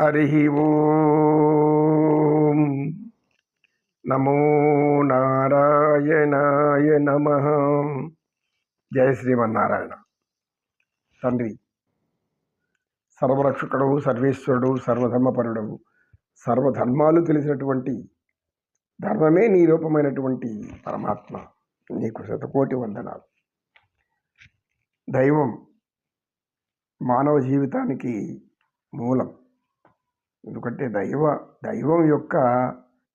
హరి ఓం. నమో నారాయణాయ నమ. జయ శ్రీమన్నారాయణ. తండ్రి సర్వరక్షకుడు సర్వేశ్వరుడు సర్వధర్మపరుడు సర్వధర్మాలు తెలిసినటువంటి ధర్మమే నీ రూపమైనటువంటి పరమాత్మ నీకు శతకోటి వందనాలు. దైవం మానవ జీవితానికి మూలం. ఎందుకంటే దైవ దైవం యొక్క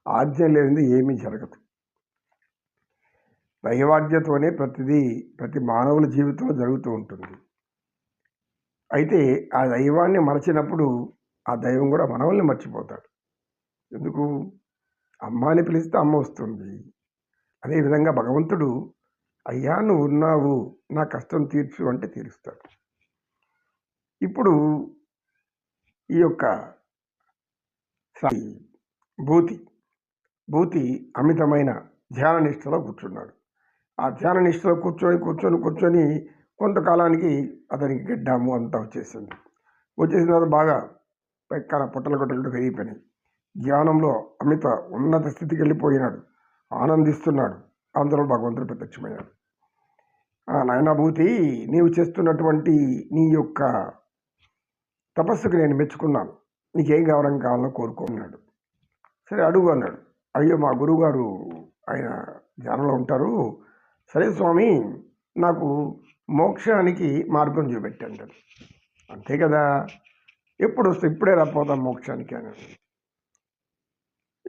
ఆజ్ఞ లేనిది ఏమీ జరగదు. దైవాజ్ఞతోనే ప్రతిదీ ప్రతి మానవుల జీవితంలో జరుగుతూ ఉంటుంది. అయితే ఆ దైవాన్ని మరచినప్పుడు ఆ దైవం కూడా మనవల్ని మర్చిపోతాడు. ఎందుకు? అమ్మాని పిలిస్తే అమ్మ వస్తుంది. అదేవిధంగా భగవంతుడు అయ్యా నువ్వు ఉన్నావు నా కష్టం తీర్చు అంటే తీరుస్తాడు. ఇప్పుడు ఈ యొక్క భూతి. భూతి అమితమైన ధ్యాన నిష్టలో కూర్చున్నాడు. ఆ ధ్యాన నిష్టలో కూర్చొని కూర్చొని కూర్చొని కొంతకాలానికి అతనికి గడ్డాము అంతా వచ్చేసింది. వచ్చేసిన తర్వాత బాగా పెక్కన పొట్టల గొట్టలు పెరిగిపోయినాయి. ధ్యానంలో అమిత ఉన్నత స్థితికి వెళ్ళిపోయినాడు. ఆనందిస్తున్నాడు. అందులో భగవంతుడు ప్రత్యక్షమయ్యాడు. ఆ నాయనాభూతి నీవు చేస్తున్నటువంటి నీ యొక్క తపస్సుకు నేను మెచ్చుకున్నాను. నీకేం కావడం కావాలో కోరుకున్నాడు సరే అడుగు అన్నాడు. అయ్యో మా గురువుగారు ఆయన ధ్యానంలో ఉంటారు. సరే స్వామి నాకు మోక్షానికి మార్గం చూపెట్టండి. అంతే కదా? ఎప్పుడు వస్తే ఇప్పుడే రాపోతాం మోక్షానికి అని.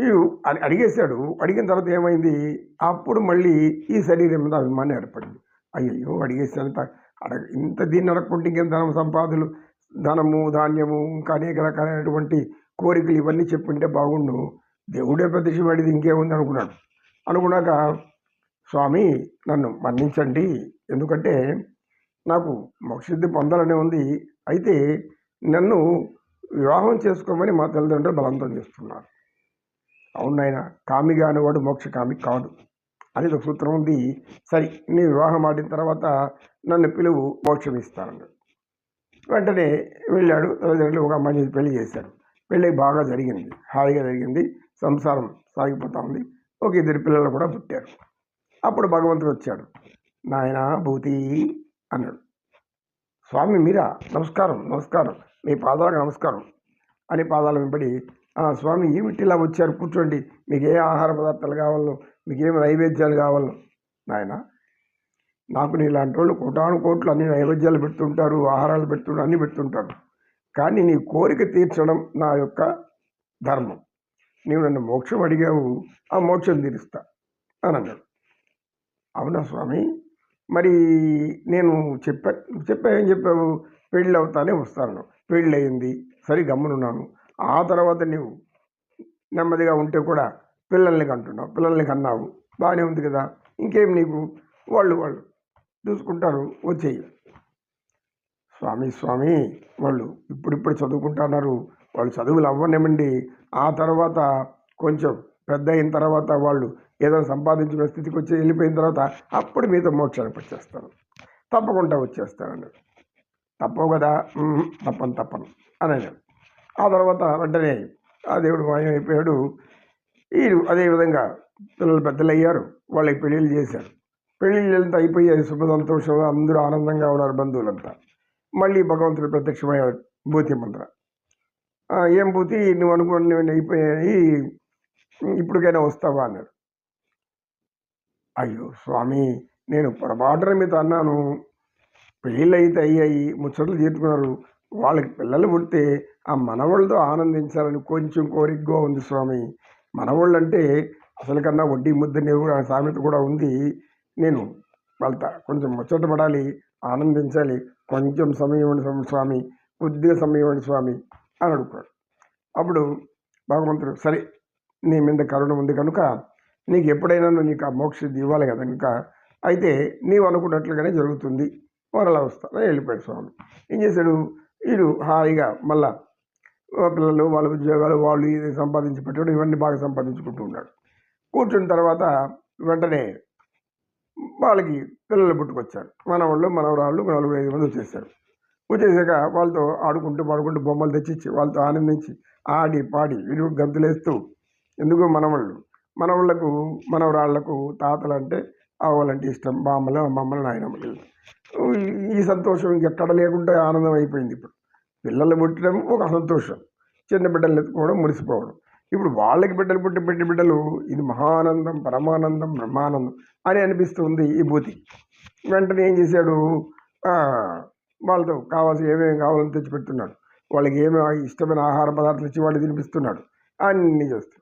ఈ అడి- అడిగేశాడు. అడిగిన తర్వాత ఏమైంది? అప్పుడు మళ్ళీ ఈ శరీరం మీద అభిమానం ఏర్పడింది. అయ్యయ్యో అడిగేసాను అడగ ఇంత దీన్ని అడగకుంటే ఇంకేం ధనం సంపాదులు? ధనము ధాన్యము ఇంకా అనేక రకాలైనటువంటి కోరికలు ఇవన్నీ చెప్పుంటే బాగుండు. దేవుడే ప్రతిష్టపడేది ఇంకేముంది అనుకున్నాడు. అనుకున్నాక స్వామి నన్ను మన్నించండి. ఎందుకంటే నాకు మోక్షసిద్ధి పొందాలనే ఉంది. అయితే నన్ను వివాహం చేసుకోమని మా తల్లిదండ్రులు బలవంతం చేస్తున్నారు. అవును నాయన కామిగా అనేవాడు మోక్ష కామి కాదు. అనేది ఒక సూత్రం ఉంది. సరే నీ వివాహం ఆడిన తర్వాత నన్ను పిలువు మోక్షం ఇస్తానన్నాడు. వెంటనే వెళ్ళాడు. తల్లిదండ్రులు ఒక అమ్మాయి పెళ్ళి చేశారు. పెళ్ళి బాగా జరిగింది. హాయిగా జరిగింది. సంసారం సాగిపోతా ఉంది. ఒక ఇద్దరు పిల్లలు కూడా పుట్టారు. అప్పుడు భగవంతుడు వచ్చాడు. నాయన భూతి అన్నాడు. స్వామి మీరా? నమస్కారం నమస్కారం. మీ పాదాలకు నమస్కారం అని పాదాలు వెంబడి "ఆ, స్వామి ఏమిటి ఇలా వచ్చారు? కూర్చోండి. మీకు ఏ ఆహార పదార్థాలు కావాలో మీకు ఏమి నైవేద్యాలు కావాలో నాయన నాకు నీలాంటి వాళ్ళు కోటాను కోట్లు అన్ని నైవేద్యాలు పెడుతుంటారు ఆహారాలు పెడుతుంటారు అన్నీ పెడుతుంటారు. కానీ నీ కోరిక తీర్చడం నా యొక్క ధర్మం. నీవు నన్ను మోక్షం అడిగావు ఆ మోక్షం తీరుస్తా అని అన్నాడు. అవునా స్వామి? మరి నేను చెప్పా చెప్పా ఏం చెప్పావు? పెళ్ళి అవుతానే వస్తాను. పెళ్ళి అయింది సరి గమ్మునున్నాను. ఆ తర్వాత నీవు నెమ్మదిగా ఉంటే కూడా పిల్లల్ని కంటున్నావు పిల్లల్ని కన్నావు. బాగానే ఉంది కదా. ఇంకేం నీకు? వాళ్ళు వాళ్ళు. చూసుకుంటారు వచ్చేయి. స్వామి స్వామి వాళ్ళు ఇప్పుడిప్పుడు చదువుకుంటున్నారు. వాళ్ళు చదువులు అవ్వనివ్వండి. ఆ తర్వాత కొంచెం పెద్ద అయిన తర్వాత వాళ్ళు ఏదో సంపాదించుకునే స్థితికి వచ్చి వెళ్ళిపోయిన తర్వాత అప్పుడు మీతో మోక్షానికి వచ్చేస్తాను తప్పకుండా వచ్చేస్తానండి తప్పవు కదా? తప్పను తప్పను. అని ఆ తర్వాత వెంటనే ఆ దేవుడు మాయమైపోయాడు. వీరు అదేవిధంగా పిల్లలు పెద్దలు అయ్యారు వాళ్ళకి పెళ్ళిళ్ళు చేశారు. పెళ్ళిళ్ళంతా అయిపోయాయి శుభ సంతోషంలో అందరూ ఆనందంగా ఉన్నారు బంధువులంతా. మళ్ళీ భగవంతుడు ప్రత్యక్షమయ్యాడు భూతి మంత్ర. ఏం భూతి? నువ్వు అనుకున్న అయిపోయాయి. ఇప్పటికైనా వస్తావా అన్నాడు. అయ్యో స్వామి నేను పొరపాటున మీతో అన్నాను. పెళ్ళిళ్ళు అయితే అయ్యాయి ముచ్చట్లు తీర్చుకున్నారు. వాళ్ళకి పిల్లలు పుడితే ఆ మనవాళ్ళతో ఆనందించాలని కొంచెం కోరికగా ఉంది స్వామి. మనవాళ్ళు అంటే అసలు కన్నా వడ్డీ ముద్దని కూడా సామెత కూడా ఉంది. నేను వాళ్ళతో కొంచెం ముచ్చట పడాలి ఆనందించాలి. కొంచెం సమయం స్వామి- స్వామి కొద్దిగా సమయం స్వామి అని అడుగుతాడు. అప్పుడు భగవంతుడు సరే నీ మీద కరుణ ఉంది కనుక నీకు ఎప్పుడైనా నువ్వు నీకు ఆ మోక్ష ఇవ్వాలి కదా కనుక అయితే నీవు అనుకున్నట్లుగానే జరుగుతుంది. మరలా వస్తాను వెళ్ళిపోయాడు స్వామి. ఏం చేశాడు? వీడు హాయిగా మళ్ళా పిల్లలు వాళ్ళ ఉద్యోగాలు వాళ్ళు ఇది సంపాదించి పెట్టడం ఇవన్నీ బాగా సంపాదించుకుంటూ ఉన్నాడు. కూర్చున్న తర్వాత వెంటనే వాళ్ళకి పిల్లలు పుట్టుకొచ్చారు. మనవాళ్ళు మనవరాళ్ళు నలుగురు ఐదు మంది వచ్చేసారు. వచ్చేసాక వాళ్ళతో ఆడుకుంటూ పాడుకుంటూ బొమ్మలు తెచ్చిచ్చి వాళ్ళతో ఆనందించి ఆడి పాడి వీరు గంతులేస్తూ ఎందుకు మనవాళ్ళు? మనవాళ్ళకు మనవరాళ్ళకు తాతలు అంటే ఆవాలంటే ఇష్టం బామ్మలు అమ్మమ్మలు నాయనమ్మలు ఈ సంతోషం ఇంకెక్కడ లేకుండా ఆనందం అయిపోయింది ఇప్పుడు. పిల్లలు పుట్టడం ఒక సంతోషం. చిన్న బిడ్డలు ఎత్తుకోవడం మురిసిపోవడం. ఇప్పుడు వాళ్ళకి బిడ్డలు పుట్టి బిడ్డ బిడ్డలు ఇది మహానందం పరమానందం బ్రహ్మానందం అని అనిపిస్తుంది ఈ భూతి. వెంటనే ఏం చేశాడు? వాళ్ళతో కావాల్సిన ఏమేమి కావాలని తెచ్చిపెడుతున్నాడు. వాళ్ళకి ఏమేమి ఇష్టమైన ఆహార పదార్థాలు ఇచ్చి వాళ్ళు తినిపిస్తున్నాడు. అన్నీ చేస్తూ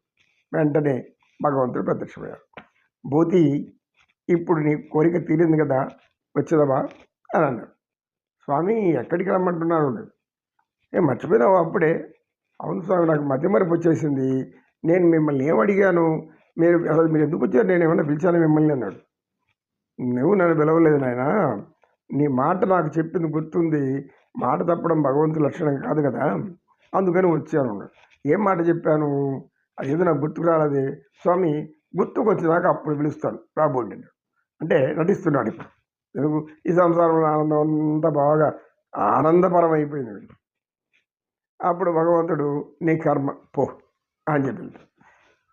వెంటనే భగవంతుడు ప్రత్యక్షమయ్యాడు. భూతి ఇప్పుడు నీ కోరిక తీరింది కదా వచ్చేదవా అని అన్నాడు. స్వామి ఎక్కడికి రమ్మంటున్నాను ఏం మర్చిపోయినావు అప్పుడే? అవును స్వామి నాకు మధ్య మరపు వచ్చేసింది. నేను మిమ్మల్ని ఏమడిగాను మీరు అసలు మీరు ఎందుకు వచ్చారు? నేను ఏమైనా పిలిచాను మిమ్మల్ని అన్నాడు. నువ్వు నన్ను పిలవలేదు నాయన. నీ మాట నాకు చెప్పింది గుర్తుంది. మాట తప్పడం భగవంతు లక్షణం కాదు కదా. అందుకని వచ్చాను అన్నాడు. ఏం మాట చెప్పాను? అది ఏదో నాకు గుర్తుకు రాలేదు. స్వామి గుర్తుకు వచ్చినాక అప్పుడు పిలుస్తాను. రాబోండి అంటే నటిస్తున్నాడు ఇప్పుడు. ఈ సంసారంలో ఆనందం అంతా బాగా ఆనందపరం అయిపోయింది అప్పుడు భగవంతుడు నీ కర్మ పో అని చెప్పింది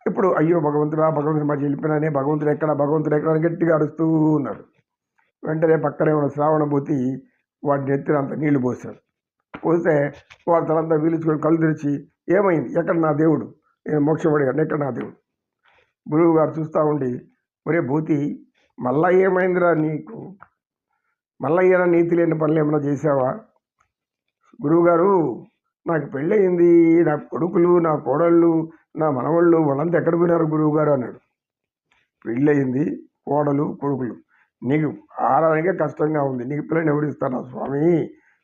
ఇప్పుడు అయ్యో భగవంతుడా భగవంతుడు మా వెళ్ళిపోయినానే భగవంతుడు ఎక్కడ భగవంతుడు ఎక్కడ గట్టిగా అరుస్తూ ఉన్నాడు వెంటనే పక్కనే ఉన్న శ్రావణభూతి వాడి నెత్తిన అంత నీళ్ళు పోసాడు పోస్తే వాడు తనంతా వీలుచుకొని కళ్ళు తెరిచి ఏమైంది? ఎక్కడ నా దేవుడు? నేను మోక్షం అడిగాను ఎక్కడ నా దేవుడు? గురువు గారు చూస్తూ ఉండి ఒరే భూతి మళ్ళా ఏమైందిరా నీకు? మళ్ళా ఏమైనా నీతి లేని పనులు ఏమైనా చేసావా గురువుగారు నాకు పెళ్ళయింది నా కొడుకులు నా కోడళ్ళు నా మనవళ్ళు వాళ్ళంతా ఎక్కడ పోయినారు గురువు గారు అన్నాడు. పెళ్ళయింది కోడలు కొడుకులు. నీకు ఆరానికే కష్టంగా ఉంది. నీకు పిల్లని ఎవరు స్వామి?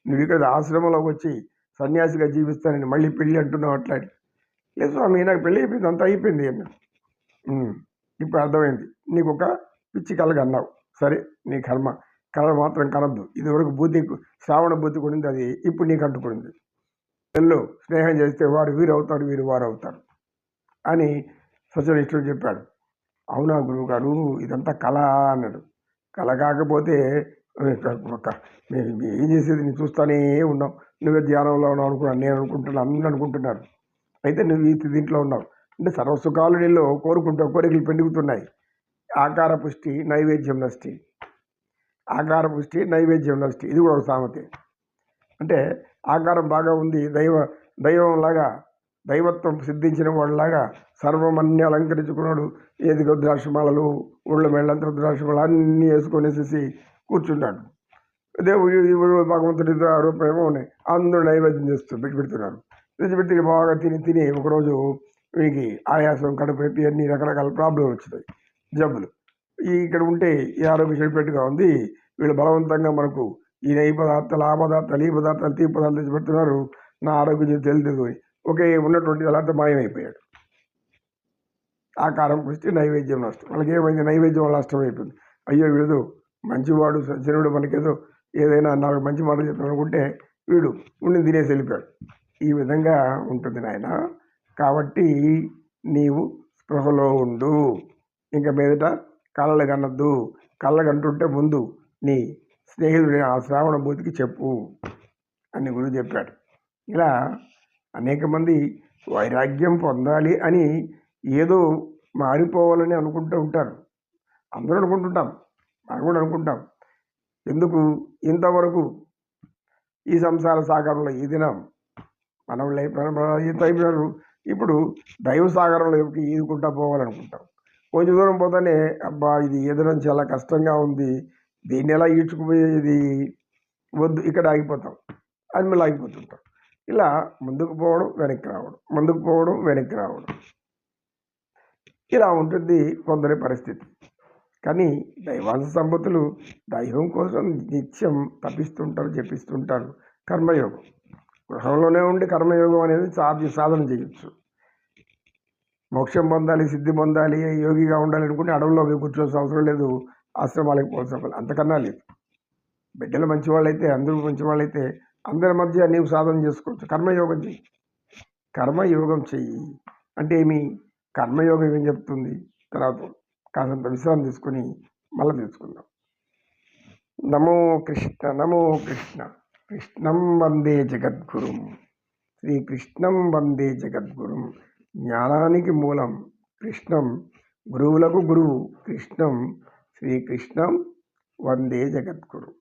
నువ్వు ఇక్కడ ఆశ్రమంలోకి వచ్చి సన్యాసిగా జీవిస్తానని మళ్ళీ పెళ్ళి అంటున్నావు అట్లా లేదు స్వామి నాకు పెళ్ళి అయిపోయింది అంతా అయిపోయింది అన్నాడు. ఇప్పుడు అర్థమైంది. నీకు ఒక పిచ్చి కలగ అన్నావు. సరే నీ కర్మ. కళ మాత్రం కనద్దు ఇదివరకు బుద్ధి శ్రావణ బుద్ధి కొనింది అది ఇప్పుడు నీకు అంటుకుంది వెళ్ళు స్నేహం చేస్తే వారు వీరు అవుతారు వీరు వారు అవుతారు అని సత్యనిష్ఠుడు చెప్పాడు. అవునా గురువు గారు ఇదంతా కళ అన్నాడు. కళ కాకపోతే ఒక ఏం చేసేది? నేను చూస్తానే ఉన్నాం నువ్వే ధ్యానంలో ఉన్నావు అనుకున్నాను నేను అనుకుంటున్నాను అందరూ అనుకుంటున్నారు. అయితే నువ్వు ఈ దీంట్లో ఉన్నావు. అంటే సర్వసుఖాలు నీళ్ళు కోరుకుంటూ కోరికలు పెరుగుతున్నాయి ఆకార పుష్టి నైవేద్యం నష్టి. ఆకార పుష్టి నైవేద్యం నష్టి. ఇది కూడా ఒక సామెతే. అంటే ఆకారం బాగా ఉంది దైవ దైవంలాగా దైవత్వం సిద్ధించిన వాళ్ళలాగా సర్వమన్ని అలంకరించుకున్నాడు. ఏది ద్రాక్షమాలలు ఊళ్ళ మేళ్ళంతా ద్రాక్షమాలు అన్నీ వేసుకొనేసేసి కూర్చున్నాడు. దేవుడు ఇప్పుడు భగవంతుడి రూపమేమో ఉన్నాయి. అందరూ నైవేద్యం చేస్తూ పెట్టి పెడుతున్నారు తెచ్చిపెట్టి బాగా తిని తిని ఒకరోజు వీడికి ఆయాసం కడుపు అన్ని రకరకాల ప్రాబ్లం వచ్చినాయి. జబ్బులు. ఇక్కడ ఉంటే ఈ ఆరోగ్య చెడిపెట్టుగా ఉంది. వీళ్ళు బలవంతంగా మనకు ఈ నెయ్యి పదార్థాలు ఆ పదార్థాలు ఈ పదార్థాలు తీ పదార్థాలు తెచ్చి పెడుతున్నారు. నా ఆరోగ్యం తెలియదు అని. ఒకే ఉన్నటువంటి పదార్థం మాయమైపోయాడు. ఆకారం పుష్టి నైవేద్యం నష్టం. వాళ్ళకి ఏమైంది? నైవేద్యం వల్ల నష్టం అయిపోయింది. అయ్యో వీడు మంచివాడు సజ్జనుడు మనకేదో ఏదైనా నాకు మంచి మాట చెప్తాను అనుకుంటే వీడు ఉండి తినేసి వెళ్ళిపోయాడు. ఈ విధంగా ఉంటుంది నాయన. కాబట్టి నీవు స్పృహలో ఉండు. ఇంకా మీదట కళ్ళలు కనద్దు. కళ్ళ కంటుంటే ముందు నీ స్నేహితుడు ఆ శ్రావణ భూతికి చెప్పు అని గురువు చెప్పాడు. ఇలా అనేక మంది వైరాగ్యం పొందాలి అని ఏదో మారిపోవాలని అనుకుంటూ ఉంటారు. అందరూ అనుకుంటుంటాం. మనం కూడా అనుకుంటాం. ఎందుకు? ఇంతవరకు ఈ సంసార సాగరంలో ఈ దినం మనం ఈత అయిపోయారు ఇప్పుడు దైవ సాగరంలోకి ఈదుకుంటా పోవాలనుకుంటాం. కొంచెం దూరం పోతేనే అబ్బా ఇది ఈదడం చాలా కష్టంగా ఉంది. దీన్ని ఎలా ఈడ్చుకుపోయేది? వద్దు ఇక్కడ ఆగిపోతాం. అది మళ్ళీ ఆగిపోతుంటాం. ఇలా ముందుకు పోవడం వెనక్కి రావడం ముందుకు పోవడం వెనక్కి రావడం. ఇలా ఉంటుంది కొందరి పరిస్థితి. కానీ దైవాంశ సంపతులు దైవం కోసం నిత్యం తప్పిస్తుంటారు జపిస్తుంటారు. కర్మయోగం. గృహంలోనే ఉండి కర్మయోగం అనేది సాధ్య సాధన చేయొచ్చు. మోక్షం పొందాలి సిద్ధి పొందాలి యోగిగా ఉండాలి అనుకుంటే అడవుల్లో పోయి కూర్చోవాల్సిన అవసరం లేదు. ఆశ్రమాలకు పోవాల్సిన అవసరం అంతకన్నా లేదు. బిడ్డలు మంచివాళ్ళైతే అందరూ మంచివాళ్ళైతే అందరి మధ్య నీవు సాధన చేసుకోవచ్చు. కర్మయోగం చెయ్యి. కర్మయోగం చెయ్యి. అంటే ఏమి? కర్మయోగం ఏం చెప్తుంది? తర్వాత కాసంత విశ్రాంతి తీసుకొని మళ్ళీ తీసుకుందాం నమో కృష్ణ నమో కృష్ణ. కృష్ణం వందే జగద్గురుం. శ్రీకృష్ణం వందే జగద్గురుం. జ్ఞానానికి మూలం కృష్ణం. గురువులకు గురువు కృష్ణం. శ్రీకృష్ణం వందే జగద్గురు.